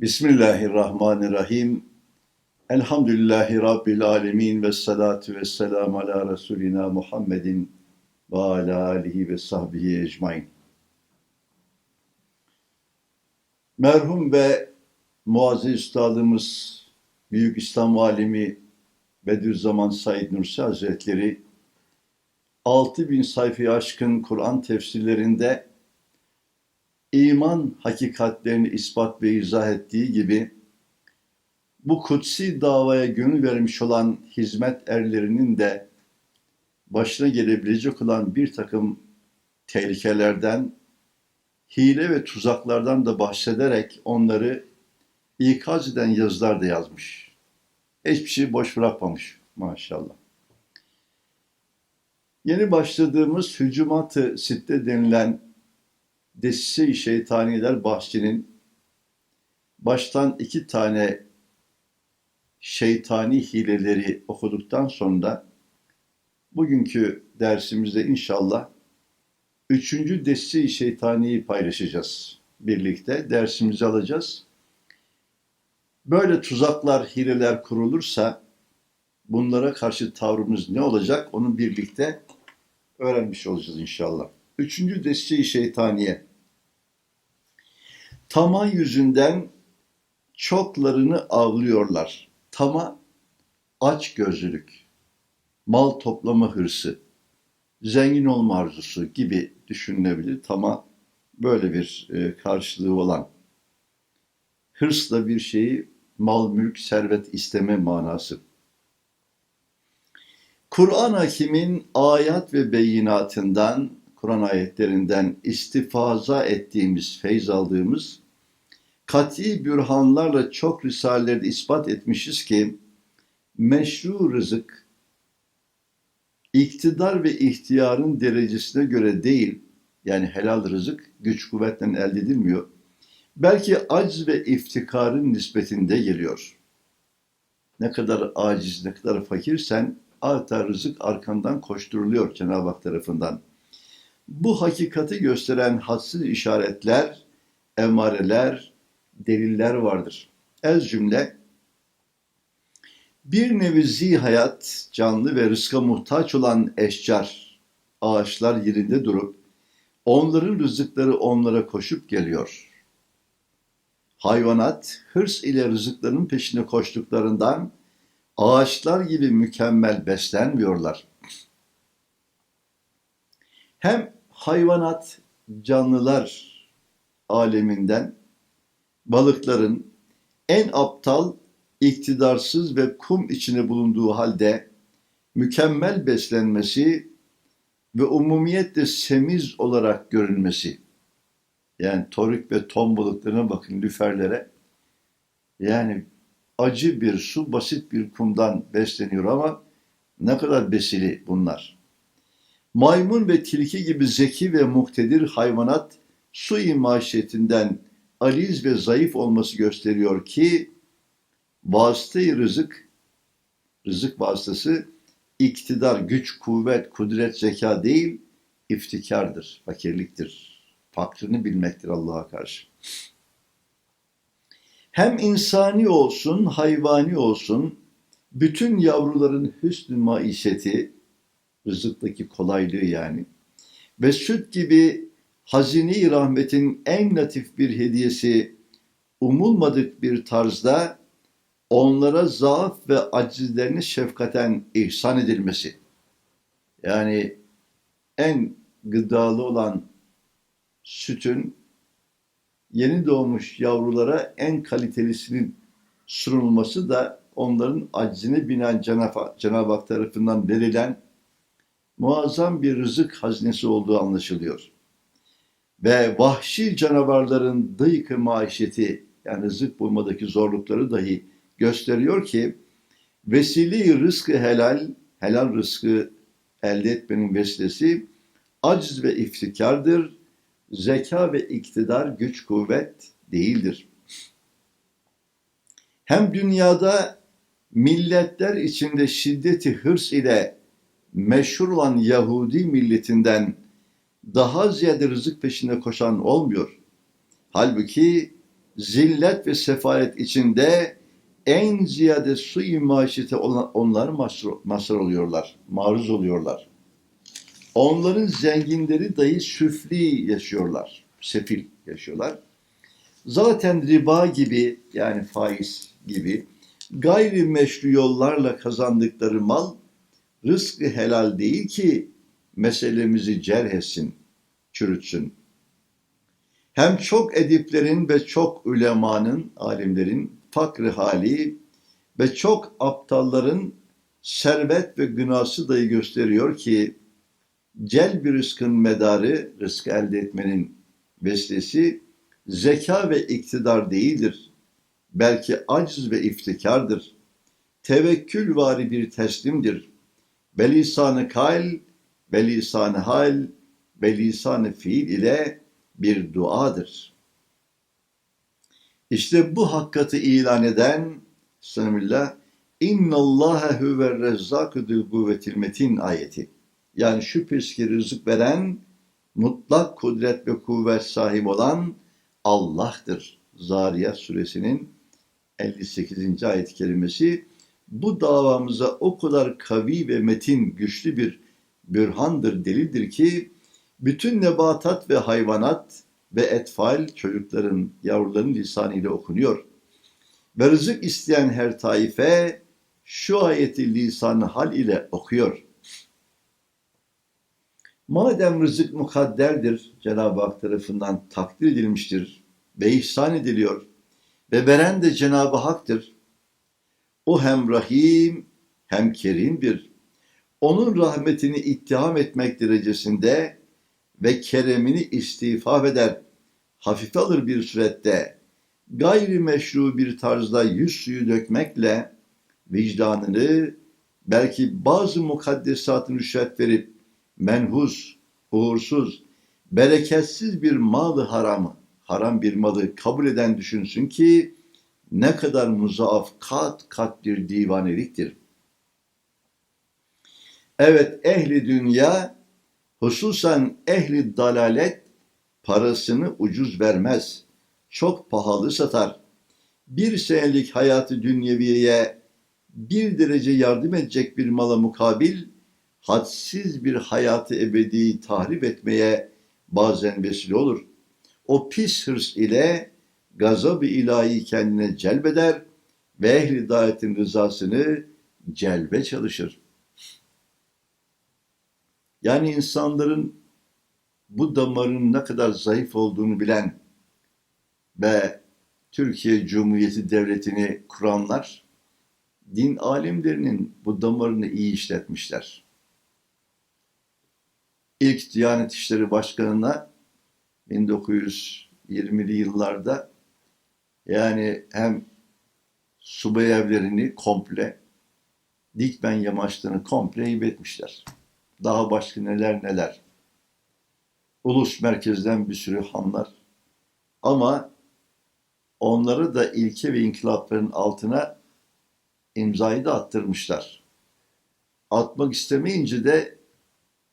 Bismillahirrahmanirrahim. Elhamdülillahi Rabbil alemin ve salatu ve selamu ala Resulina Muhammedin ve ala alihi ve sahbihi ecmain. Merhum ve muazzez üstadımız Büyük İslam alimi Bediüzzaman Said Nursi Hazretleri 6000 sayfayı aşkın Kur'an tefsirlerinde iman hakikatlerini ispat ve izah ettiği gibi bu kutsi davaya gönül vermiş olan hizmet erlerinin de başına gelebilecek olan bir takım tehlikelerden, hile ve tuzaklardan da bahsederek onları ikaz eden yazılar da yazmış. Hiçbir şey boş bırakmamış maşallah. Yeni başladığımız Hücumat-ı Sitte denilen Desise-i Şeytaniler bahsinin baştan iki tane şeytani hileleri okuduktan sonra bugünkü dersimizde inşallah üçüncü Desise-i Şeytani'yi paylaşacağız birlikte. Dersimizi alacağız. Böyle tuzaklar, hileler kurulursa bunlara karşı tavrımız ne olacak onu birlikte öğrenmiş olacağız inşallah. Üçüncü desteği şeytaniye. Tama yüzünden çoklarını avlıyorlar. Tama aç gözlülük, mal toplama hırsı, zengin olma arzusu gibi düşünülebilir. Tama böyle bir e, karşılığı olan hırsla bir şeyi mal, mülk, servet isteme manası. Kur'an Hakim'in ayet ve beyinatından, Kur'an ayetlerinden istifaza ettiğimiz, feyz aldığımız kat'i bürhanlarla çok risalelerde ispat etmişiz ki meşru rızık iktidar ve ihtiyarın derecesine göre değil, yani helal rızık güç kuvvetle elde edilmiyor. Belki acz ve iftikarın nispetinde geliyor. Ne kadar aciz, ne kadar fakirsen arta rızık arkandan koşturuluyor Cenab-ı Hak tarafından. Bu hakikati gösteren hassiz işaretler, emareler, deliller vardır. Ez cümle bir nevi zihayat, canlı ve rızka muhtaç olan eşcar, ağaçlar yerinde durup onların rızıkları onlara koşup geliyor. Hayvanat hırs ile rızıklarının peşine koştuklarından ağaçlar gibi mükemmel beslenmiyorlar. Hem hayvanat, canlılar aleminden balıkların en aptal, iktidarsız ve kum içine bulunduğu halde mükemmel beslenmesi ve umumiyetle semiz olarak görünmesi. Yani torik ve ton balıklarına bakın lüferlere. Yani acı bir su, basit bir kumdan besleniyor ama ne kadar besili bunlar. Maymun ve tilki gibi zeki ve muhtedir hayvanat su maişetinden aliz ve zayıf olması gösteriyor ki vasıtayı rızık, rızık vasıtası iktidar, güç, kuvvet, kudret, zeka değil, iftikardır, fakirliktir. Fakrını bilmektir Allah'a karşı hem insani olsun, hayvani olsun, bütün yavruların hüsnü maişeti, rızıktaki kolaylığı yani, ve süt gibi hazine rahmetin en latif bir hediyesi, umulmadık bir tarzda onlara zaaf ve acizlerini şefkaten ihsan edilmesi. Yani en gıdalı olan sütün yeni doğmuş yavrulara en kalitelisinin sunulması da onların aczine binen Cenab-ı Hak tarafından verilen muazzam bir rızık hazinesi olduğu anlaşılıyor. Ve vahşi canavarların dıyıkı maişeti yani rızık bulmadaki zorlukları dahi gösteriyor ki vesile rızkı helal, helal rızkı elde etmenin vesilesi aciz ve iftikardır zeka ve iktidar güç kuvvet değildir. Hem dünyada milletler içinde şiddeti hırs ile meşhur olan Yahudi milletinden daha ziyade rızık peşinde koşan olmuyor. Halbuki zillet ve sefalet içinde en ziyade su maişete olan onlar masrur oluyorlar, maruz oluyorlar. Onların zenginleri dahi süfli yaşıyorlar, sefil yaşıyorlar. Zaten riba gibi yani faiz gibi gayrimeşru yollarla kazandıkları mal rızkı helal değil ki meselemizi cerh etsin, çürütsün. Hem çok ediplerin ve çok ulemanın, alimlerin fakr hali ve çok aptalların servet ve günası dahi gösteriyor ki cel bir rızkın medarı, rızkı elde etmenin vesilesi zeka ve iktidar değildir. Belki aciz ve iftikardır. Tevekkül vari bir teslimdir. Belisanı kal, belisanı hal, belisanı fiil ile bir duadır. İşte bu hakikati ilan eden Bismillah İnna Allahe huver rezzakü dil kuvvetil metin ayeti. Yani şüphesiz ki rızık veren mutlak kudret ve kuvvet sahibi olan Allah'tır. Zariyat suresinin 58. ayet kelimesi bu davamıza o kadar kavi ve metin güçlü bir bürhandır, delildir ki bütün nebatat ve hayvanat ve etfal çocukların, yavruların lisanıyla okunuyor. Ve rızık isteyen her taife şu ayeti lisanı hal ile okuyor. Madem rızık mukadderdir, Cenab-ı Hak tarafından takdir edilmiştir ve ihsan ediliyor ve veren de Cenab-ı Hak'tır. O hem rahim hem kerimdir. Onun rahmetini ittiham etmek derecesinde ve keremini istifaf eder, hafife alır bir surette, gayri meşru bir tarzda yüz suyu dökmekle vicdanını belki bazı mukaddesatın rüşvet verip menhus, uğursuz, bereketsiz bir malı haramı, haram bir malı kabul eden düşünsün ki ne kadar muzaaf kat kat bir divaneliktir. Evet ehli dünya hususan ehli dalalet parasını ucuz vermez. Çok pahalı satar. Bir senelik hayatı dünyeviyeye bir derece yardım edecek bir mala mukabil hadsiz bir hayatı ebedi tahrip etmeye bazen vesile olur. O pis hırs ile gazab-ı ilahi kendine celbeder ve ehli dayetin rızasını celbe çalışır. Yani insanların bu damarın ne kadar zayıf olduğunu bilen ve Türkiye Cumhuriyeti Devleti'ni kuranlar din alimlerinin bu damarını iyi işletmişler. İlk Diyanet İşleri Başkanı'na 1920'li yıllarda yani hem subay evlerini komple, dikmen yamaçlarını komple hibetmişler. Daha başka neler neler. Ulus merkezden bir sürü hanlar. Ama onları da ilke ve inkılapların altına imzayı da attırmışlar. Atmak istemeyince de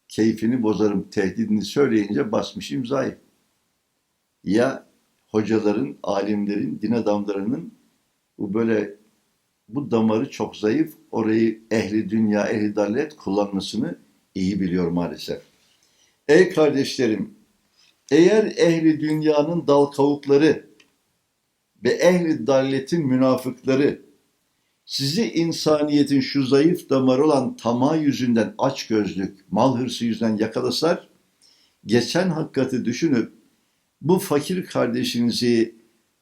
keyfini bozarım tehdidini söyleyince basmış imzayı. Ya hocaların, alimlerin, din adamlarının bu böyle bu damarı çok zayıf, orayı ehli dünya, ehli dalet kullanmasını iyi biliyor maalesef. Ey kardeşlerim, eğer ehli dünyanın dal kavukları ve ehli dalletin münafıkları sizi insaniyetin şu zayıf damarı olan tamah yüzünden aç gözlük, mal hırsı yüzünden yakalasar, geçen hakikati düşünüp bu fakir kardeşinizi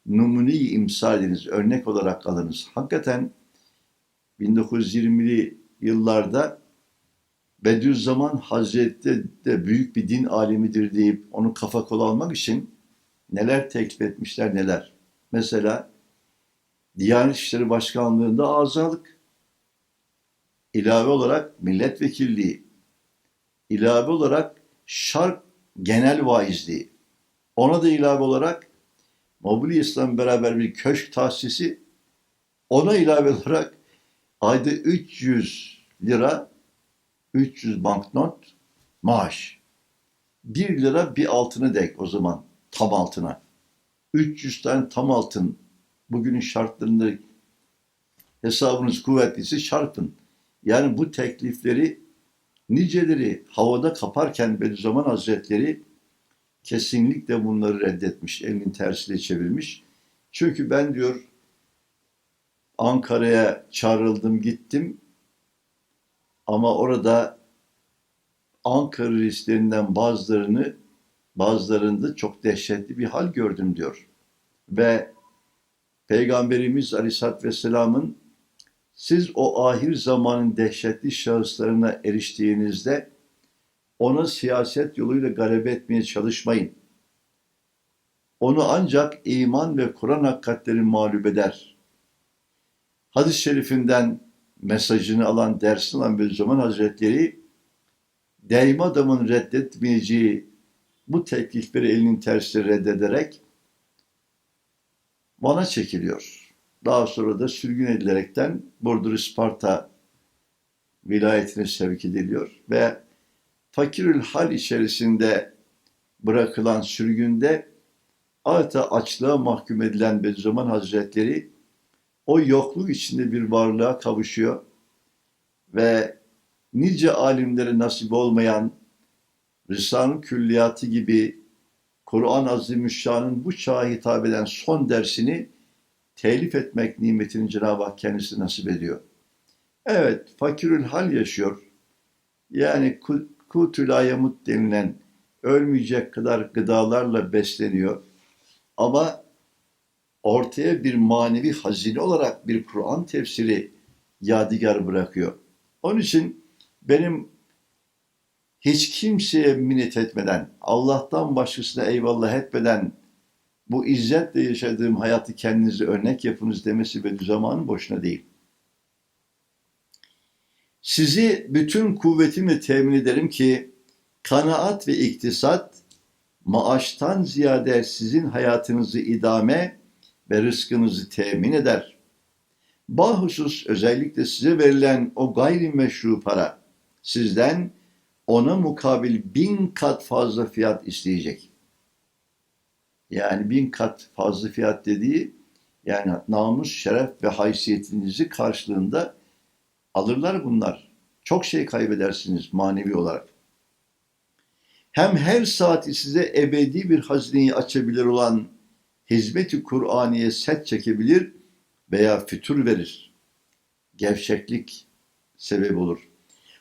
numune imsal ediniz, örnek olarak alınız. Hakikaten 1920'li yıllarda Bediüzzaman Hazretleri de büyük bir din alimidir deyip onu kafa kol almak için neler teklif etmişler neler. Mesela Diyanet İşleri Başkanlığı'nda azalık, ilave olarak milletvekilliği, ilave olarak şark genel vaizliği, ona da ilave olarak Mobili İslam beraber bir köşk tahsisi, ona ilave olarak ayda 300 lira 300 banknot maaş. 1 lira bir altını dek o zaman tam altına. 300 tane tam altın bugünün şartlarında hesabınız kuvvetliyse çarpın. Yani bu teklifleri niceleri havada kaparken Bediüzzaman Hazretleri kesinlikle bunları reddetmiş, elinin tersiyle çevirmiş. Çünkü ben diyor Ankara'ya çağrıldım gittim ama orada Ankara risklerinden bazılarını bazılarında çok dehşetli bir hal gördüm diyor. Ve Peygamberimiz Aleyhisselatü Vesselam'ın siz o ahir zamanın dehşetli şahıslarına eriştiğinizde ona siyaset yoluyla galebe etmeye çalışmayın. Onu ancak iman ve Kur'an hakikatleri mağlup eder. Hadis-i şerifinden mesajını alan, dersini alan Bediüzzaman Hazretleri, daima adamın reddetmeyeceği bu teklifleri elinin tersiyle reddederek Van'a çekiliyor. Daha sonra da sürgün edilerekten Burdur Isparta vilayetine sevk ediliyor ve fakirül hal içerisinde bırakılan sürgünde adeta açlığa mahkum edilen Bediüzzaman Hazretleri o yokluk içinde bir varlığa kavuşuyor ve nice alimlere nasip olmayan Risale-i Külliyatı gibi Kur'an-ı Azimüşşan'ın bu çağa hitap eden son dersini telif etmek nimetini Cenab-ı Hak kendisi nasip ediyor. Evet, fakirül hal yaşıyor. Yani kutül ayamut denilen ölmeyecek kadar gıdalarla besleniyor. Ama ortaya bir manevi hazine olarak bir Kur'an tefsiri yadigar bırakıyor. Onun için benim hiç kimseye minnet etmeden, Allah'tan başkasına eyvallah etmeden bu izzetle yaşadığım hayatı kendinize örnek yapınız demesi ve zamanın boşuna değil. Sizi bütün kuvvetimle temin ederim ki kanaat ve iktisat maaştan ziyade sizin hayatınızı idame ve rızkınızı temin eder. Bahusus özellikle size verilen o gayrimeşru para sizden ona mukabil bin kat fazla fiyat isteyecek. Yani bin kat fazla fiyat dediği yani namus, şeref ve haysiyetinizi karşılığında alırlar bunlar. Çok şey kaybedersiniz manevi olarak. Hem her saati size ebedi bir hazineyi açabilir olan hizmeti Kur'aniye set çekebilir veya fütur verir. Gevşeklik sebep olur.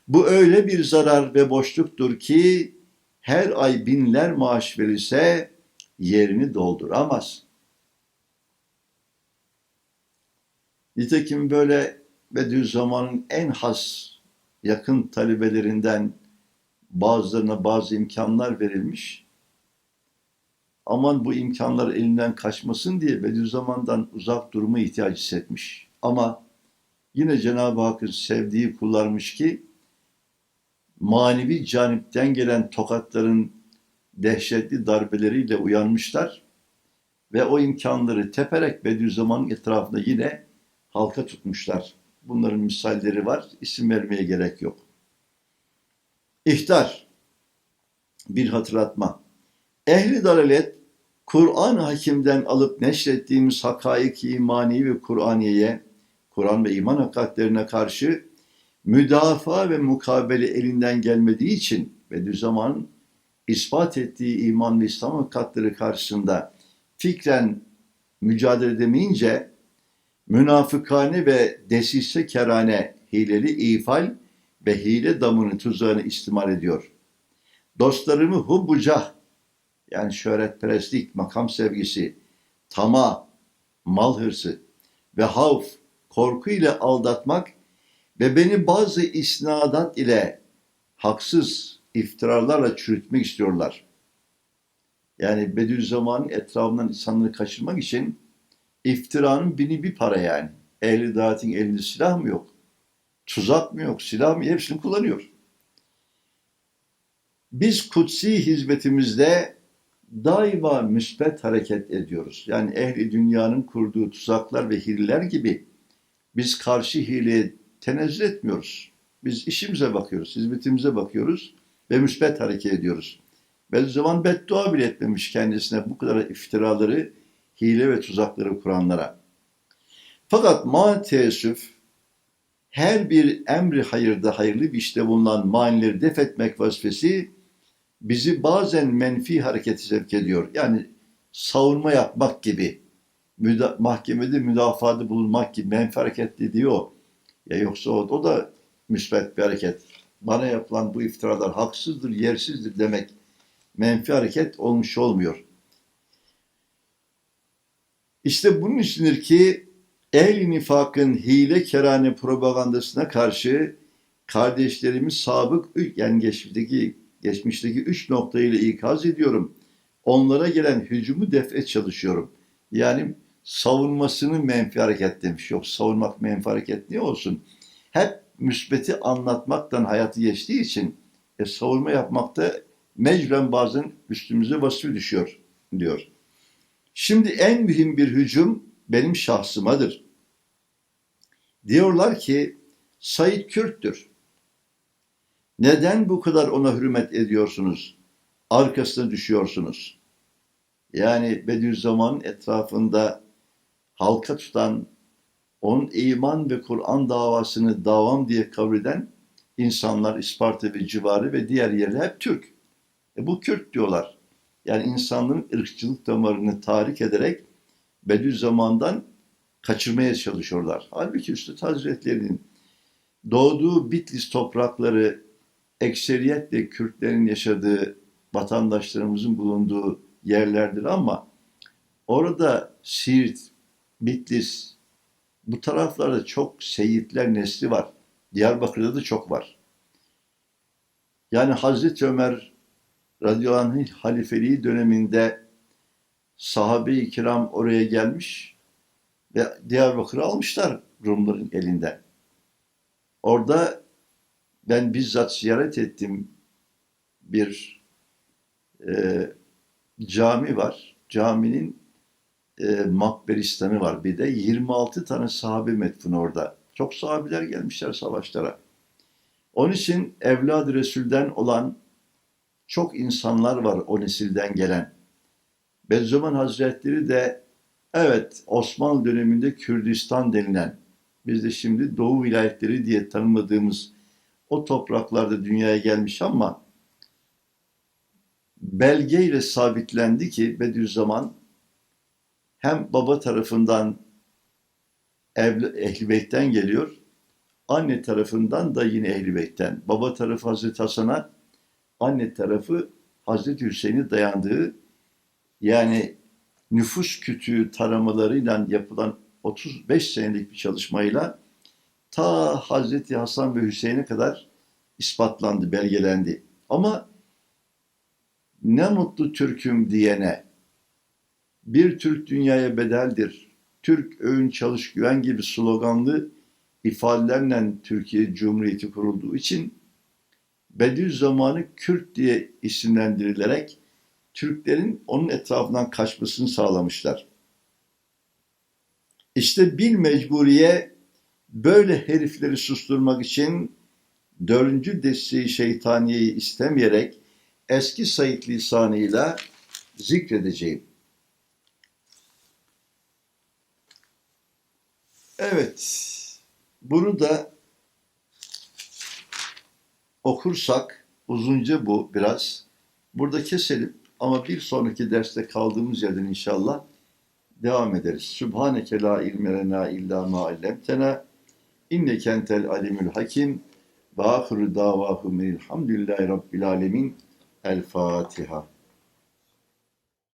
Bu öyle bir zarar ve boşluktur ki her ay binler maaş verilse yerini dolduramaz. Nitekim böyle Bediüzzaman'ın en has yakın talebelerinden bazılarına bazı imkanlar verilmiş. Aman bu imkanlar elinden kaçmasın diye Bediüzzaman'dan uzak durma ihtiyacı hissetmiş. Ama yine Cenab-ı Hakk'ın sevdiği kullarmış ki manevi canipten gelen tokatların dehşetli darbeleriyle uyanmışlar ve o imkanları teperek Bediüzzaman'ın etrafında yine halka tutmuşlar. Bunların misalleri var. İsim vermeye gerek yok. İhtar. Bir hatırlatma. Ehli dalalet Kur'an hakimden alıp neşrettiğimiz hakaik imani ve Kur'aniye'ye, Kur'an ve iman hakikatlerine karşı müdafaa ve mukabele elinden gelmediği için Bediüzzaman ispat ettiği iman ve İslam hakikatleri karşısında fikren mücadele edemeyince münafıkane ve desise kerane hileli ifal ve hile damını tuzağını istimal ediyor. Dostlarımı hubbucah yani şöhretperestlik, makam sevgisi, tama, mal hırsı ve havf, korku ile aldatmak ve beni bazı isnadat ile haksız iftiralarla çürütmek istiyorlar. Yani Bediüzzaman'ın etrafından insanları kaçırmak için iftiranın bini bir para yani. Ehli dağıtın elinde silah mı yok? Tuzak mı yok? Silah mı? Hepsini kullanıyor. Biz kutsi hizmetimizde daima müsbet hareket ediyoruz. Yani ehli dünyanın kurduğu tuzaklar ve hileler gibi biz karşı hileye tenezzül etmiyoruz. Biz işimize bakıyoruz, hizmetimize bakıyoruz ve müsbet hareket ediyoruz. Bediüzzaman beddua bile etmemiş kendisine bu kadar iftiraları hile ve tuzakları kuranlara. Fakat ma teessüf her bir emri hayırda hayırlı bir işte bulunan manileri def etmek vazifesi bizi bazen menfi harekete sevk ediyor. Yani savunma yapmak gibi, müda mahkemede müdafada bulunmak gibi menfi hareket dediği o. Ya yoksa o, o da müsbet bir hareket. Bana yapılan bu iftiralar haksızdır, yersizdir demek menfi hareket olmuş olmuyor. İşte bunun içindir ki ehl nifakın hile kerane propagandasına karşı kardeşlerimiz sabık yani geçmişteki geçmişteki üç noktayla ikaz ediyorum. Onlara gelen hücumu def et çalışıyorum. Yani savunmasını menfi hareket demiş. Yok savunmak menfi hareket niye olsun? Hep müsbeti anlatmaktan hayatı geçtiği için e, savunma yapmakta mecburen bazen üstümüze vasfı düşüyor diyor. Şimdi en mühim bir hücum benim şahsımadır. Diyorlar ki Said Kürt'tür. Neden bu kadar ona hürmet ediyorsunuz? Arkasına düşüyorsunuz. Yani Bediüzzaman'ın etrafında halka tutan, onun iman ve Kur'an davasını davam diye kabul eden insanlar İsparta ve civarı ve diğer yerler hep Türk. E bu Kürt diyorlar. Yani insanlığın ırkçılık damarını tahrik ederek Bediüzzaman'dan kaçırmaya çalışıyorlar. Halbuki Üstad Hazretleri'nin doğduğu Bitlis toprakları ekseriyetle Kürtlerin yaşadığı, vatandaşlarımızın bulunduğu yerlerdir ama orada Siirt, Bitlis, bu taraflarda çok seyitler nesli var. Diyarbakır'da da çok var. Yani Hazreti Ömer radıyallahu halifeliği döneminde sahabe-i kiram oraya gelmiş ve Diyarbakır'ı almışlar Rumların elinden. Orada ben bizzat ziyaret ettim bir e, cami var. Caminin e, makberistanı var. Bir de 26 tane sahabe metfun orada. Çok sahabiler gelmişler savaşlara. Onun için evlad Resul'den olan çok insanlar var o nesilden gelen. Bediüzzaman Hazretleri de evet Osmanlı döneminde Kürdistan denilen biz de şimdi Doğu vilayetleri diye tanımladığımız o topraklarda dünyaya gelmiş ama belgeyle sabitlendi ki Bediüzzaman hem baba tarafından Ehl-i Beyt'ten geliyor, anne tarafından da yine Ehl-i Beyt'ten. Baba tarafı Hazreti Hasan'a, anne tarafı Hazreti Hüseyin'e dayandığı yani nüfus kütüğü taramalarıyla yapılan 35 senelik bir çalışmayla ta Hazreti Hasan ve Hüseyin'e kadar ispatlandı, belgelendi. Ama ne mutlu Türk'üm diyene, bir Türk dünyaya bedeldir, Türk öğün çalış güven gibi sloganlı ifadelerle Türkiye Cumhuriyeti kurulduğu için Bediüzzaman'ı Kürt diye isimlendirilerek Türklerin onun etrafından kaçmasını sağlamışlar. İşte bil mecburiye böyle herifleri susturmak için dördüncü desteği şeytaniyeyi istemeyerek eski Said lisanıyla zikredeceğim. Evet, bunu da okursak uzunca bu biraz. Burada keselim ama bir sonraki derste kaldığımız yerden inşallah devam ederiz. Sübhaneke la ilme lena illa ma allemtena inneke entel alimul hakim ve ahiru davahum elhamdülillahi rabbil alemin. El Fatiha.